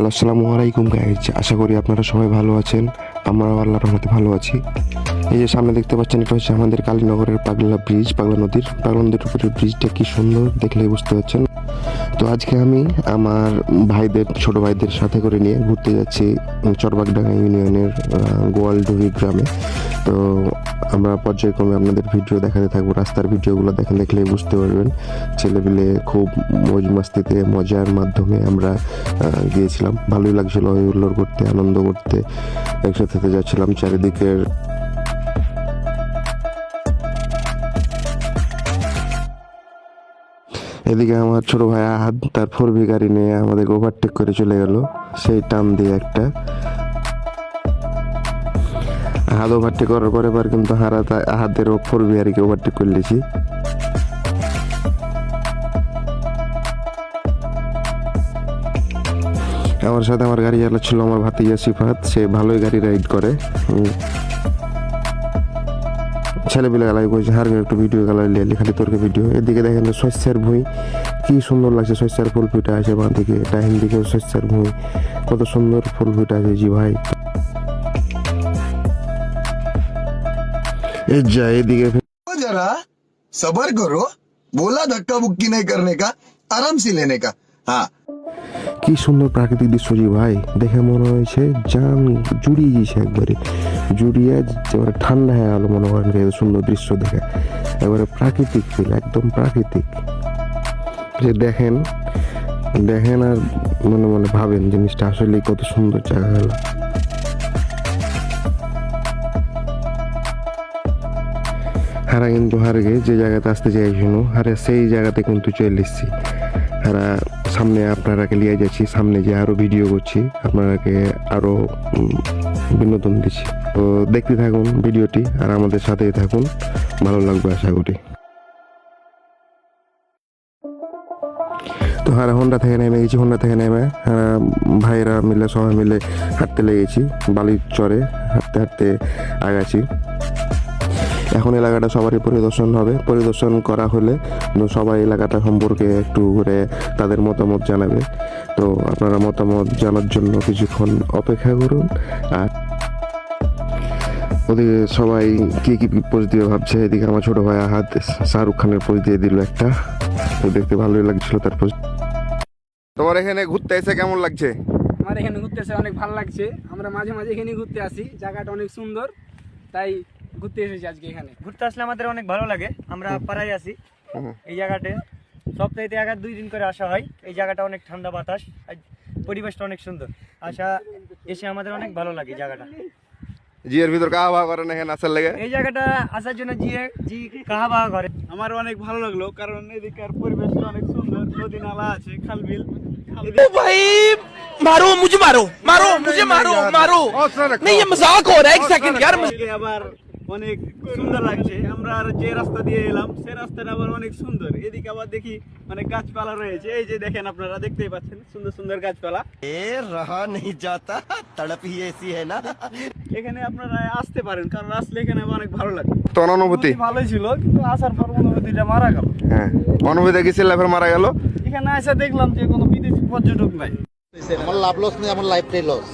Hello, আসসালামু আলাইকুম guys আশা করি আপনারা সবাই ভালো আছেন। আমরাও আল্লাহর রহমতে ভালো আছি। এই যে সামনে দেখতে পাচ্ছেন, এটা হচ্ছে আমাদের কালীনগরের পাগলা ব্রিজ পাগলা নদীর। পাগলা নদীর উপরে ব্রিজটা কি সুন্দর দেখলেই বুঝতে পারছেন। তো আজকে আমি আমার ভাইদের ছোট ভাইদের সাথে করে নিয়ে ঘুরতে যাচ্ছি চরবাগডাঙ্গা ইউনিয়নের আহ, গোয়ালডুরি গ্রামে। তো আমরা পর্যায়ক্রমে আপনাদের ভিডিও দেখাতে থাকব। রাস্তার ভিডিওগুলো দেখেন দেখলেই বুঝতে পারবেন। ছেলেপিলে খুব মজ মাস্তিতে মজার মাধ্যমে আমরা গিয়েছিলাম। ভালোই লাগছিল হই হুল্লোড় করতে আনন্দ করতে। একসাথে যাচ্ছিলাম চারিদিকের এদিকে আমার ছোট ভাই আহাদ, তার ফোর ভি গাড়ি নিয়ে আমাদের ওভারটেক করে চলে গেল। সেই টান দিয়ে একটা। আহাদ ওভারটেক করার পরে এবার কিন্তু হারাত আহাদের ফোর গাড়িকে ওভারটেক করে লিছি আমার সাথে আমার গাড়ি চালাচ্ছিল আমার ভাতিজা সিফাত, সে ভালোই গাড়ি রাইড করে। ছেলেবেলে গালাই করেছে হার একটু ভিডিও গালাই লিয়ে খালি তোরকে ভিডিও। এদিকে দেখেন শস্যের ভুঁই, কি সুন্দর লাগছে শস্যের ফুল ফুটে আছে বাঁ দিকে, ডাইন দিকে শস্যের ভুঁই। কত সুন্দর ফুল ফুটে আছে জি ভাই। এই যা, এদিকে যারা সবার করো, বলা ধাক্কা মুক্কি নেই করনে কা আরাম সে লেনে কা। का কি সুন্দর প্রাকৃতিক দৃশ্য জি ভাই। দেখে মনে হয়েছে জান জুড়িয়ে গেছে একবারে। জুড়িয়ে এবারে ঠান্ডা হয়ে গেলো মনে করেন এত সুন্দর দৃশ্য দেখে। এবারে প্রাকৃতিক ফিল একদম প্রাকৃতিক। যে দেখেন দেখেন আর মনে মনে ভাবেন জিনিসটা আসলে কত সুন্দর জায়গা গেল হারা কিন্তু হারগে যে জায়গাতে আসতে চাইছিল হারে সেই জায়গাতে কিন্তু চলে এসেছি। হারা সামনে আপনারাকে লিয়ে যাচ্ছি সামনে যে আরও ভিডিও করছি আপনারাকে আরও উম, বিনোদন দিচ্ছি। তো দেখতে থাকুন ভিডিওটি আর আমাদের সাথেই থাকুন ভালো লাগবে আশা করি। তো হারা হোন্ডা থেকে নেমে গেছি হোন্ডা থেকে নেমে ভাইরা মিলে সবাই মিলে হাঁটতে লেগেছি বালির চরে হাঁটতে হাঁটতে আগাছি। এখন এলাকাটা সবারই পরিদর্শন হবে। পরিদর্শন করা হলে সবাই এলাকাটা সম্পর্কে একটু করে তাদের মতামত জানাবে। তো আপনারা মতামত জানার জন্য কিছুক্ষণ অপেক্ষা করুন। আর ওদিকে সবাই কি কি পোজ দিয়ে ভাবছে? এদিকে আমার ছোট ভাই হাত শাহরুখ খানের পোজ দিয়ে দিল একটা। তো দেখতে ভালোই লাগছিল তার পোজ তোমার এখানে ঘুরতে এসে কেমন লাগছে? আমার এখানে ঘুরতে এসে অনেক ভালো লাগছে। আমরা মাঝে মাঝে এখানে ঘুরতে আসি। জায়গাটা অনেক সুন্দর। তাই ঘুরতে এসেছি আজকে এখানে ঘুরতে আসলে আমাদের অনেক ভালো লাগে আমরা পাড়ায় আছি এই জায়গাতে সপ্তাহে এক আর দুই দিন করে আসা হয় এই জায়গাটা অনেক ঠান্ডা বাতাস আর পরিবেশটা অনেক সুন্দর আসা এসে আমাদের অনেক ভালো লাগে এই জায়গাটা জিয়ের ভিতর কাহা বাহা করেন এখানে আসার লেগে এই জায়গাটা আসার জন্য জি জি কাহা বাহা করে আমার অনেক ভালো লাগলো কারণ এদিকার পরিবেশটা অনেক সুন্দর নদী নালা আছে খাল বিল मारो मुझे मारो मारो मुझे मारो मारो नहीं ये मजाक हो रहा है एक सेकंड यार আবার অনেক সুন্দর লাগছে। আমরা আর যে রাস্তা দিয়ে এলাম সে রাস্তাটা আবার অনেক সুন্দর। এদিকে আবার দেখি মানে গাছপালা রয়েছে। এই যে দেখেন আপনারা দেখতেই পাচ্ছেন সুন্দর সুন্দর গাছপালা। এ রাহা নেই যাতা তড়পি এসি হ্যায় না। এখানে আপনারা আসতে পারেন কারণ আসলে এখানে অনেক ভালো লাগে। তোর অনুভূতি? ভালোই ছিল কিন্তু আসার পর অনুভূতিটা মারা গেল। হ্যাঁ। অনুভূতি গেছিল লাফের মারা গেল? এখানে এসে দেখলাম যে কোনো বিদেশি পর্যটক নাই। আমার লাভ লস নেই আমার লাইফটাই লস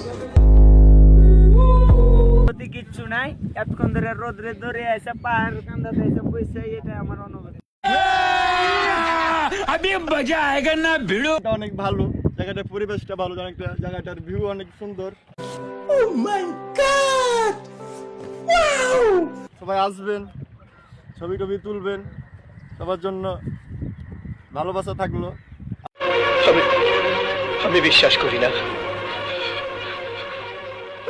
নাই এতক্ষণ ধরে রোদ্রে ধরে আছে পাহাড় কান্দা আছে বসে এটা আমার অনুভূতি। না অনেক ভালো জায়গাটার পরিবেশটা ভালো জায়গাটার ভিউ অনেক সুন্দর। সবাই আসবেন ছবি টবি তুলবেন সবার জন্য ভালোবাসা থাকল। আমি বিশ্বাস করি না।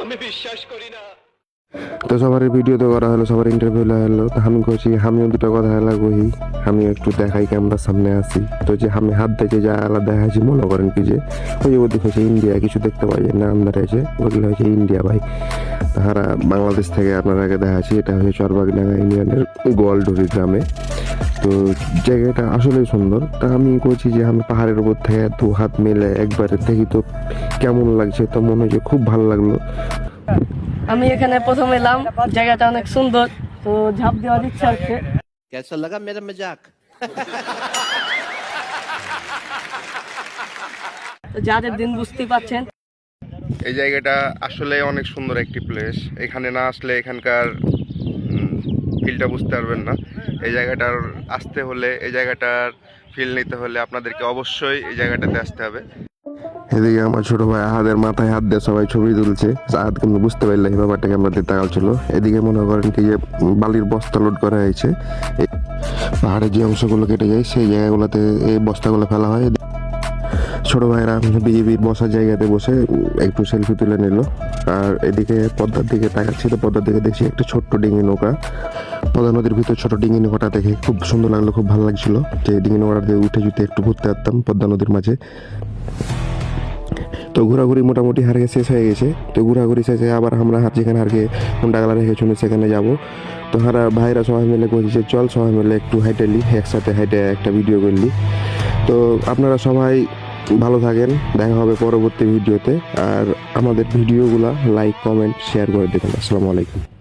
আমি বিশ্বাস করি না। তো সবার ভিডিও তো করা হলো, সবার ইন্টারভিউ হলো। তো আমি কইছি, আমিও দুটো কথা হেলা কই আমি একটু দেখাই ক্যামেরার সামনে আসি তো যে আমি হাত দেখে যা আলাদা দেখাচ্ছি মনে করেন কি যে, ওই যে ওদিকে ইন্ডিয়া কিছু দেখতে পাই যায় না আন্দারে আছে ওগুলো হচ্ছে ইন্ডিয়া ভাই। তাহারা বাংলাদেশ থেকে আপনার আগে দেখাচ্ছি এটা হচ্ছে চরবাগডাঙ্গা ইউনিয়নের গোয়ালডুরি গ্রামে। তো জায়গাটা আসলেই সুন্দর। তা আমি কইছি যে, আমি পাহাড়ের উপর থেকে দু হাত মেলে একবারে দেখি তো কেমন লাগছে, তো মনে হচ্ছে খুব ভালো লাগল। আমি এখানে প্রথম এলাম। জায়গাটা অনেক সুন্দর। তো ঝাঁপ দেওয়ার ইচ্ছা আছে কেসা লাগা মেরা মজাক? যাদের দিন বুঝতে পাচ্ছেন। এই জায়গাটা আসলে অনেক সুন্দর একটি প্লেস এখানে না আসলে এখানকার ফিলটা বুঝতে পারবেন না। এই জায়গাটার আসতে হলে এই জায়গাটার ফিল নিতে হলে আপনাদেরকে অবশ্যই এই জায়গাটাতে আসতে হবে। এদিকে আমার ছোট ভাই আহাদের মাথায় হাত দিয়ে সবাই ছবি তুলছে। আহাদ কিন্তু বুঝতে পারলে এই ব্যাপারটা তাকাল ছিল। এদিকে মনে করেন কি যে বালির বস্তা লোড করা হয়েছে। পাহাড়ের যে অংশগুলো কেটে যায়, সেই জায়গাগুলোতে এই বস্তাগুলো ফেলা হয়। ছোট ভাইরা বিজেপির বসার জায়গাতে বসে একটু সেলফি তুলে নিল। আর এদিকে পদ্মার দিকে তাকাচ্ছিল পদ্মার দিকে দেখছি একটা ছোট্ট ডিঙি নৌকা। পদ্মা নদীর ভিতর ছোট ডিঙি নৌকাটা দেখে খুব সুন্দর লাগল, খুব ভালো লাগছিল। যে ডিঙি নৌকাটা দিয়ে উঠে যদি একটু ঘুরতে পারতাম পদ্মা নদীর মাঝে। তো ঘোরাঘুরি মোটামুটি হারকে শেষ হয়ে গেছে। তো ঘোরাঘুরি শেষে আবার আমরা হার যেখানে হারকে হোন্ডাগালা রেখে শুনে সেখানে যাব। তো হারা ভাইরা সবাই মিলে যে চল সবাই মিলে একটু হাইটেলি একসাথে হাইটে একটা ভিডিও করলি তো আপনারা সবাই ভালো থাকেন, দেখা হবে পরবর্তী ভিডিওতে আর আমাদের ভিডিওগুলা লাইক কমেন্ট শেয়ার করে দেবেন। আসসালামু আলাইকুম।